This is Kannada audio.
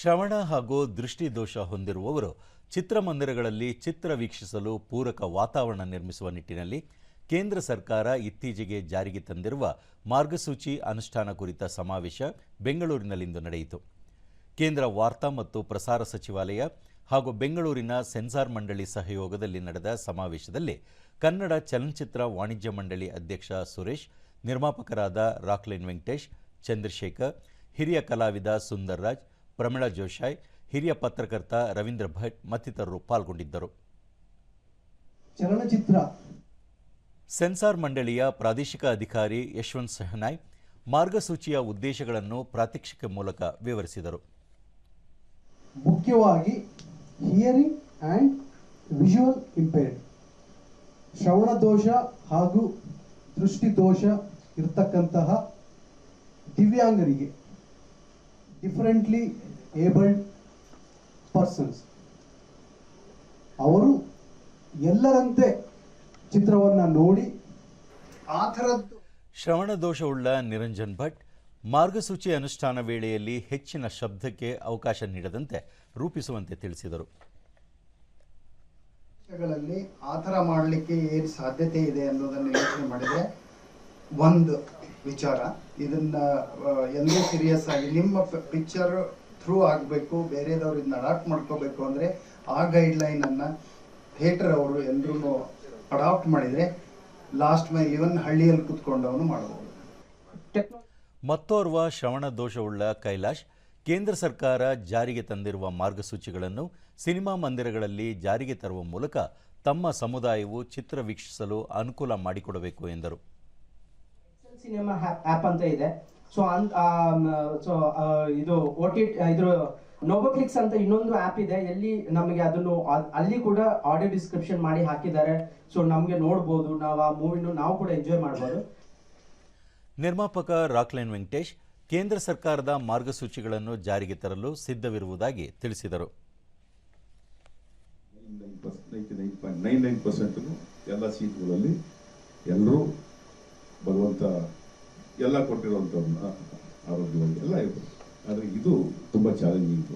ಶ್ರವಣ ಹಾಗೂ ದೃಷ್ಟಿದೋಷ ಹೊಂದಿರುವವರು ಚಿತ್ರಮಂದಿರಗಳಲ್ಲಿ ಚಿತ್ರ ವೀಕ್ಷಿಸಲು ಪೂರಕ ವಾತಾವರಣ ನಿರ್ಮಿಸುವ ನಿಟ್ಟಿನಲ್ಲಿ ಕೇಂದ್ರ ಸರ್ಕಾರ ಇತ್ತೀಚೆಗೆ ಜಾರಿಗೆ ತಂದಿರುವ ಮಾರ್ಗಸೂಚಿ ಅನುಷ್ಠಾನ ಕುರಿತ ಸಮಾವೇಶ ಬೆಂಗಳೂರಿನಲ್ಲಿಂದು ನಡೆಯಿತು. ಕೇಂದ್ರ ವಾರ್ತಾ ಮತ್ತು ಪ್ರಸಾರ ಸಚಿವಾಲಯ ಹಾಗೂ ಬೆಂಗಳೂರಿನ ಸೆನ್ಸಾರ್ ಮಂಡಳಿ ಸಹಯೋಗದಲ್ಲಿ ನಡೆದ ಸಮಾವೇಶದಲ್ಲಿ ಕನ್ನಡ ಚಲನಚಿತ್ರ ವಾಣಿಜ್ಯ ಮಂಡಳಿ ಅಧ್ಯಕ್ಷ ಸುರೇಶ್, ನಿರ್ಮಾಪಕರಾದ ರಾಕ್ಲೈನ್ ವೆಂಕಟೇಶ್, ಚಂದ್ರಶೇಖರ್, ಹಿರಿಯ ಕಲಾವಿದ ಸುಂದರ್ ರಾಜ್ ಪ್ರಮಿಳಾ ಜೋಶಾಯ್ ಹಿರಿಯ ಪತ್ರಕರ್ತ ರವೀಂದ್ರ ಭಟ್ ಮತ್ತಿತರರು ಪಾಲ್ಗೊಂಡಿದ್ದರು. ಚಲನಚಿತ್ರ. ಸೆನ್ಸಾರ್ ಮಂಡಳಿಯ ಪ್ರಾದೇಶಿಕ ಅಧಿಕಾರಿ ಯಶವಂತ್ ಸಹನಾಯ್ ಮಾರ್ಗಸೂಚಿಯ ಉದ್ದೇಶಗಳನ್ನು ಪ್ರಾತ್ಯಕ್ಷಿಕ ಮೂಲಕ ವಿವರಿಸಿದರು. ಮುಖ್ಯವಾಗಿ ಹಿಯರಿಂಗ್ ಆ್ಯಂಡ್ ವಿಜುವಲ್ ಇಂಪೇರ್ಡ್. ಶ್ರವಣ ದೋಷ ಹಾಗೂ ದೃಷ್ಟಿ ದೋಷ ಇರತಕ್ಕಂತಹ ದಿವ್ಯಾಂಗರಿಗೆ ಡಿಫರೆಂಟ್ಲಿ ಏಬಲ್ಡ್ ಪರ್ಸನ್ಸ್ ಅವರು ಎಲ್ಲರಂತೆ ಚಿತ್ರವನ್ನು ನೋಡಿ ಆ ಥರದ್ದು. ಶ್ರವಣ ದೋಷವುಳ್ಳ ನಿರಂಜನ್ ಭಟ್ ಮಾರ್ಗಸೂಚಿ ಅನುಷ್ಠಾನ ವೇಳೆಯಲ್ಲಿ ಹೆಚ್ಚಿನ ಶಬ್ದಕ್ಕೆ ಅವಕಾಶ ನೀಡದಂತೆ ರೂಪಿಸುವಂತೆ ತಿಳಿಸಿದರು. ವಿಷಯಗಳಲ್ಲಿ ಆ ಥರ ಮಾಡಲಿಕ್ಕೆ ಏನು ಸಾಧ್ಯತೆ ಇದೆ ಅನ್ನೋದನ್ನು ಯೋಚನೆ ಮಾಡಿದೆ ಒಂದು ವಿಚಾರ. ಇದನ್ನ ಎಲ್ಲೂ ಸೀರಿಯಸ್ ಆಗಿ ನಿಮ್ಮ ಪಿಕ್ಚರ್ ಥ್ರೂ ಆಗಬೇಕು ಬೇರೆದವ್ರು ಇದನ್ನ ಅಡಾಪ್ಟ್ ಮಾಡ್ಕೋಬೇಕು ಅಂದರೆ ಆ ಗೈಡ್ಲೈನನ್ನು ಥಿಯೇಟರ್ ಅವರು ಎಲ್ಲರೂ ಅಡಾಪ್ಟ್ ಮಾಡಿದರೆ ಲಾಸ್ಟ್ ಮೈಲ್ ಇವನ್ ಹಳ್ಳಿಯಲ್ಲಿ ಕೂತ್ಕೊಂಡವನು ಮಾಡಬಹುದು. ಟೆಕ್ನೋ ಮತ್ತೋರ್ವ ಶ್ರವಣ ದೋಷವುಳ್ಳ ಕೈಲಾಶ್ ಕೇಂದ್ರ ಸರ್ಕಾರ ಜಾರಿಗೆ ತಂದಿರುವ ಮಾರ್ಗಸೂಚಿಗಳನ್ನು ಸಿನಿಮಾ ಮಂದಿರಗಳಲ್ಲಿ ಜಾರಿಗೆ ತರುವ ಮೂಲಕ ತಮ್ಮ ಸಮುದಾಯವು ಚಿತ್ರ ವೀಕ್ಷಿಸಲು ಅನುಕೂಲ ಮಾಡಿಕೊಡಬೇಕು ಎಂದರು. ಸಿನಿಮಾ ಆ್ಯಪ್ ಅಂತ ಇದೆ. ಸೊ ಅಂತ ಸೊ ಇದು ಓ ಟಿ ಇದ್ರ ನೋಬೋಕ್ಲಿಕ್ಸ್ ಅಂತ ಇನ್ನೊಂದು ಆ್ಯಪ್ ಇದೆ. ಎಲ್ಲಿ ನಮಗೆ ಅದನ್ನು ಅಲ್ಲಿ ಕೂಡ ಆಡಿಯೋ ಡಿಸ್ಕ್ರಿಪ್ಷನ್ ಮಾಡಿ ಹಾಕಿದ್ದಾರೆ. ಸೊ ನಮಗೆ ನೋಡ್ಬೋದು. ನಾವು ಆ ಮೂವಿನ ನಾವು ಕೂಡ ಎಂಜಾಯ್ ಮಾಡ್ಬೋದು. ನಿರ್ಮಾಪಕ ರಾಕ್ಲೈನ್ ವೆಂಕಟೇಶ್ ಕೇಂದ್ರ ಸರ್ಕಾರದ ಮಾರ್ಗಸೂಚಿಗಳನ್ನು ಜಾರಿಗೆ ತರಲು ಸಿದ್ಧವಿರುವುದಾಗಿ ತಿಳಿಸಿದರು. ಎಲ್ಲ ಸೀಟ್ಗಳಲ್ಲಿ ಎಲ್ಲರೂ ಭಗವಂತ ಎಲ್ಲ ಕೊಟ್ಟಿರುವಂಥವ್ರನ್ನ ಆರೋಗ್ಯವಾಗಿ ಎಲ್ಲ ಇರ್ಬೋದು. ಆದರೆ ಇದು ತುಂಬ ಚಾಲೆಂಜಿಂಗ್